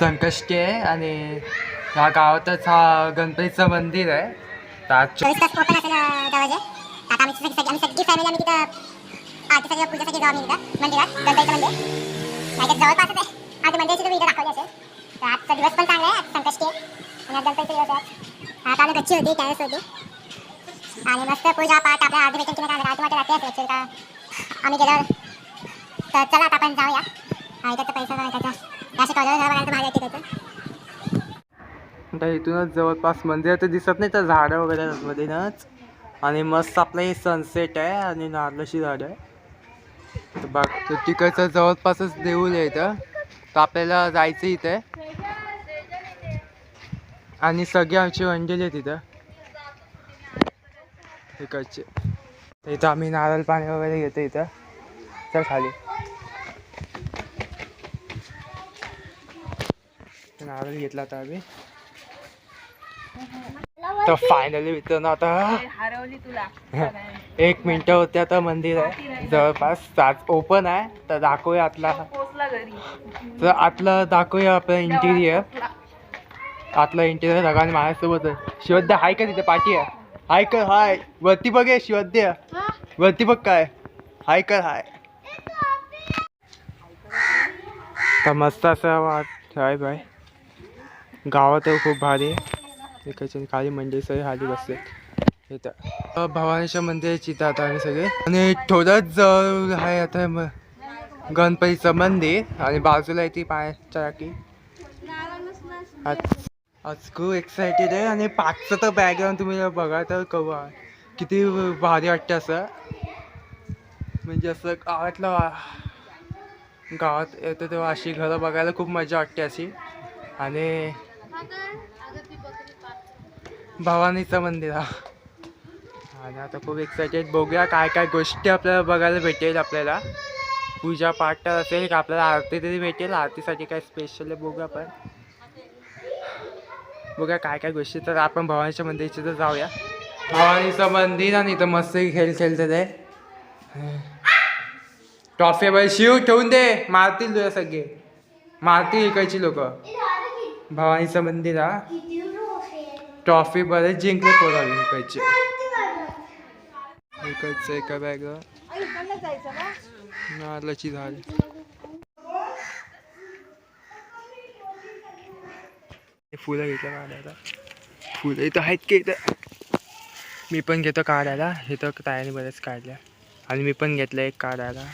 संकष्टी आहे आणि ह्या गावातच हा गणपतीचं मंदिर आहे. तर आज आम्ही मंदिर. आजचा दिवस पण चांगला आहे संकष्टी आहे. आणि आज गणपतीचा दिवस आहे आता गच्ची होती होती. आणि मस्त पूजा पाठ आपल्या आरती भेटेल किंवा काय आरती का? आम्ही गेल्यावर तर चला आता आपण जाऊया. हा पैसा त्याचा असे तर इथूनच जवळपास मंदिर तर दिसत नाही तर झाडं वगैरे आहेत मधूनच. आणि मस्त आपलं हे सनसेट आहे आणि नारळाची झाड आहे. तर बाग तर तिकडचं जवळपासच देऊळ आहे इथं. तर आपल्याला जायचं इथे. आणि सगळे आमचे मंडळी आहे तिथं इकडचे. तर इथं आम्ही नारळ पाणी वगैरे घेतो इथं. चल खाली. नारळ घेतला आता आम्ही. तर फायनली मित्रांनो आता हरवली तुला. एक मिनिटं होते आता मंदिर आहे. जवळपास आज ओपन आहे. तर दाखवूया आतला. तर आतलं दाखवूया आपलं इंटिरियर आतलं इंटिरियर सगळ्यांनी माझ्यासोबत आहे. शिवद्या हाय का तिथे? पाठी आहे. हाय कर हाय. वरती बघ हे शिवद्या. वरती बघ काय. हाय कर हाय. तर मस्त असं वाट आहे बाय. गावात खूप भारी आहे. इकडचे खाली मंदिर खाली बसले इथं. भवानीच्या मंदिराची इथं आता आम्ही सगळे. आणि थोडंच जवळ आहे आता गणपतीचं मंदिर. आणि बाजूला आहे ती पाण्याच्या टाकी आज आज खूप एक्सायटेड आहे. आणि पाचचं तर बॅकग्राऊंड तुम्ही बघा तर कवा किती भारी वाटतं असं. म्हणजे असं गावातलं वा- गावात येतं तेव्हा अशी घरं बघायला खूप मजा वाटते अशी. आणि भवानीचं मंदिर आणि आता खूप एक्सायटेड बघूया काय काय गोष्टी आपल्याला बघायला भेटेल आपल्याला. पूजा पाठ तर असेल का आपल्याला आरती तरी भेटेल आरतीसाठी काय स्पेशल आहे बघूया आपण. बघूया काय काय गोष्टी तर आपण भवानीच्या मंदिरची तर जाऊया. भवानीचं मंदिर आणि इथं मस्त खेळ खेळते ते ट्रॉफी शिव ठेवून दे मारतील तुझ्या सगळे. मारतील इकडची लोक. भवानीचं मंदिर हा. ट्रॉफी बरेच जिंकले पोरावी इकडचे. इकडचं एका बॅग नारळाची झाड. हे फुलं घेतलं काढायला. फुलं इथं आहेत की इथं? मी पण घेतो काढायला. हे तर तायाने बरेच काढल्या. आणि मी पण घेतलं एक काढायला.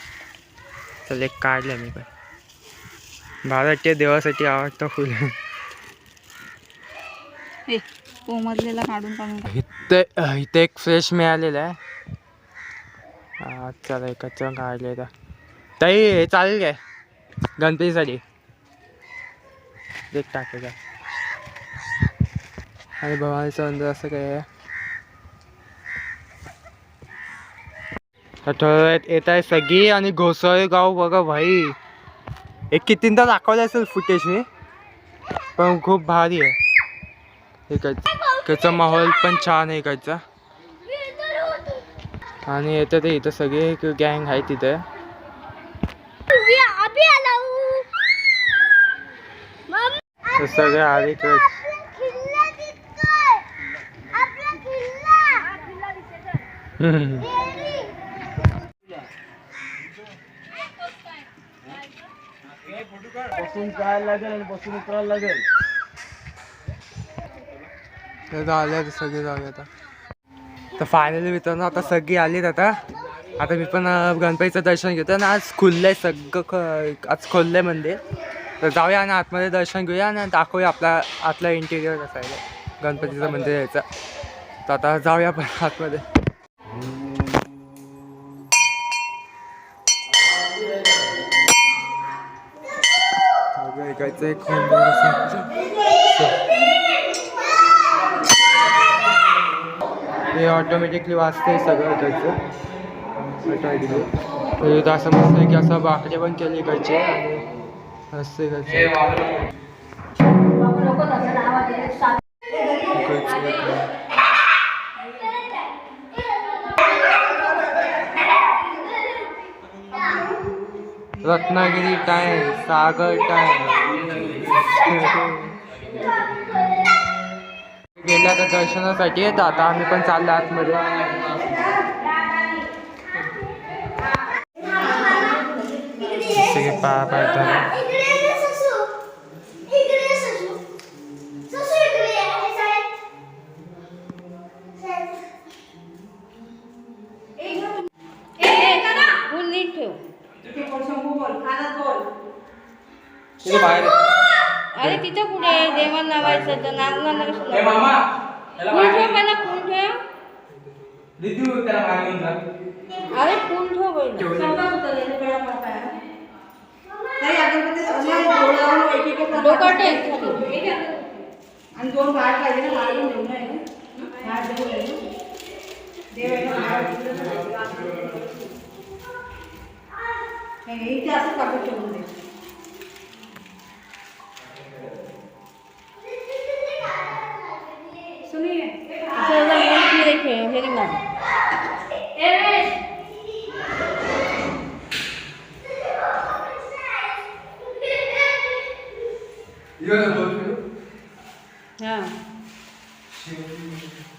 चल एक काढलं मी पण. भारतीय देवासाठी आवडतं फुलं. काढून काढून इथे इथे एक फ्रेश मिळालेला आहे. चला एकच काढले तर ताई हे चालेल काय? गणपतीसाठी. एक टाकायचं आणि भवानीचं मंदिर असं काय आहे? आठवड्यात येत आहे सगळी आणि घोसाळे गाव बघा भाई. एक कितींदा दाखवलं असेल फुटेज मी पण खूप भारी आहे. इकडचं इकडचा माहोल पण छान आहे इकडचा आणि येतं ते इथं सगळे गँग आहे तिथे. सगळे आले बसून जायला लागेल आणि बसून उतरायला लागेल. झाले सगळे जाऊया आता. तर फायनली मित्रांनो आता सगळी आलीत आता. आता मी पण गणपतीचं दर्शन घेतो आणि आज खुललंय सगळं ख आज आहे मंदिर. तर जाऊया आणि आतमध्ये दर्शन घेऊया आणि दाखवूया आपला आतला इंटिरियर असायला आहे. गणपतीचं मंदिर यायचं. तर आता जाऊया आपण आतमध्ये. सगळं इकडचं एक मंदिर असं हे ऑटोमॅटिकली वाचते सगळं त्याचं ऑटोमॅटिकली तर असं मस्त आहे की असं बाकडे पण केले इकडचे आणि मस्त इकडचे. रत्नागिरी टाइम सागर टाइम गेल्या तर दर्शनासाठी येत आता आम्ही पण चाललो आतमध्ये. सगळे पाया पाडतात फुल नीट ठेव. तिथे बाहेर अरे तिथं कुठे देवाला लावायचं तर नागनाला कसं लावायचं? फुल ठेव पहिला फुल ठेव अरे फुल ठेव पहिला डोकं टेक खाली. आणि दोन बाहेर पाहिजे ना मारून घेऊन आहे ना बाहेर देऊ आहे ना. देव आहे ना बाहेर हे घे, इथे असं कापून ठेवून दे. हा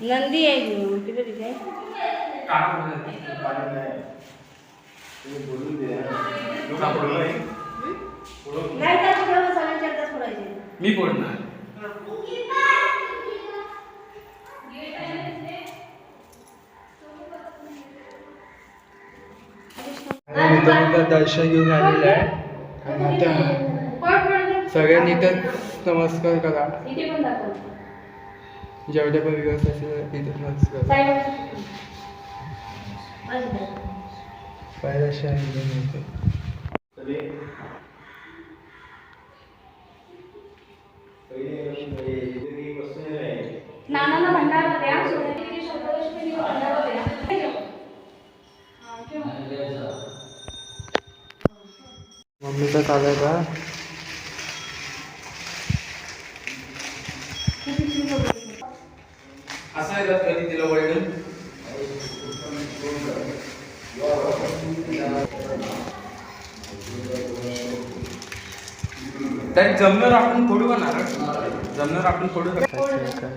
नंदी आहे घेऊन तिथे मी बोलणार मित्रांनो दर्शन घेऊन आलेलं आहे आणि आता सगळ्यांनी इथं नमस्कार करा. जेवढे पण दिवस असेल इथे नमस्कार. घेऊन येते नानाला भंडारा द्या भंडारा द्या मम्मीचा चालाय असं आहे कधी तिला वळलं? त्यात जमणार आपण थोडं बनणार जमणार आपण थोडं का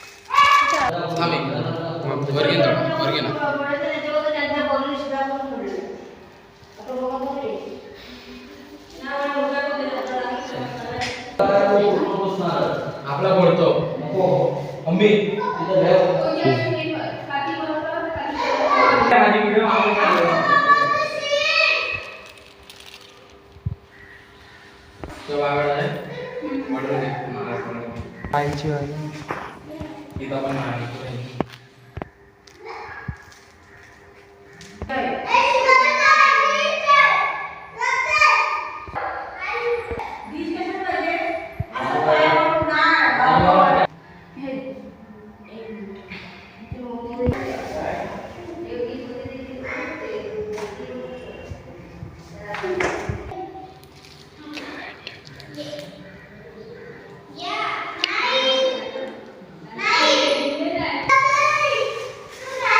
थांब एक मिनिट. वर घे ना थोडं, वर घे ना आपला बोलतो मम्मी माझी व्हिडिओ तो बाबा आहे ऑर्डर दे मला पण आईची वाली इथं पण आहे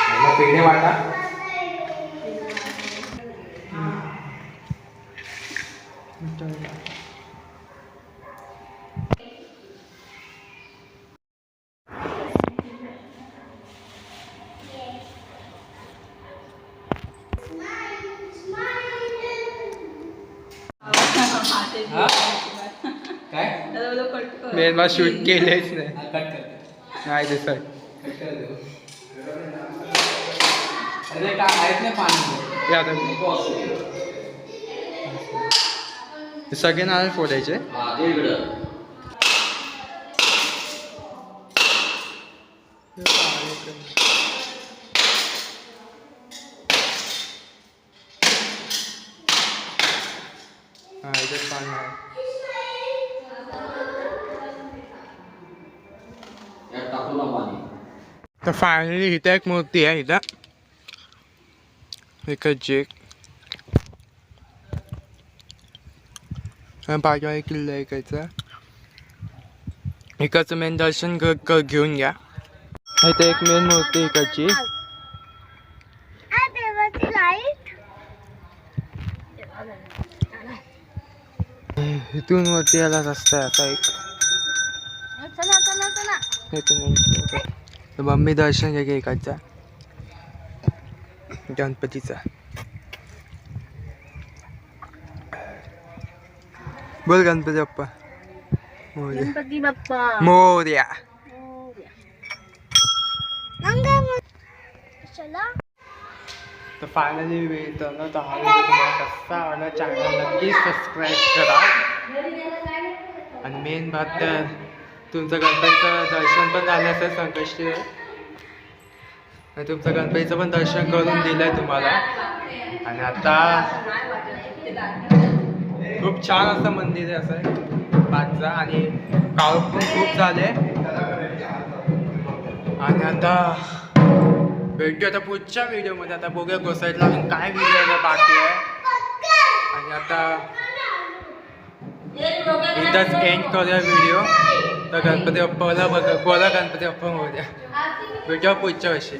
मला पेढे वाटा. हा? काय मेन शूट केलेच नाही. कट कर. नाही कर देऊ. अरे का आहेत ना पाणी हे आता हे सगळे नारळ फोडायचे हा ते इकडं हा इथे पाणी आहे यात टाकू ना पाणी तर फायनली इथं एक मूर्ती आहे इथं इकडचे बाजूला एक किल्ला इकडचा इकडचं मेन दर्शन घेऊन घ्या इथे एक मेन मूर्ती इकडची इथून वरती याला रस्ता आहे आता एक मम्मी दर्शन घ्या इकडचा गणपतीचा. बोल गणपती बाप्पा. मोरया. गणपती बाप्पा. मोरया. तर फायनली वेळ ना तर हा व्हिडिओ तुम्हाला कसा आवडला चॅनल नक्कीच सबस्क्राईब करा. आणि मेन बात तर तुमचं गणपतीचं दर्शन पण झालं असेल संकष्टी आणि तुमचं गणपतीचं पण दर्शन करून दिलं आहे तुम्हाला. आणि आता खूप छान असं मंदिर आहे असं. पाचचा आणि काळ पण खूप झाले. आणि आता भेटतो आता पुढच्या व्हिडिओमध्ये. आता बघूया कोसाईटला अजून काय व्हिडिओ बाकी आहे. आणि आता इथंच एंड करूया व्हिडिओ तर गणपती बाप्पाला बघा बोला गणपती बाप्पा होऊ द्या भेटूया पुढच्या वर्षी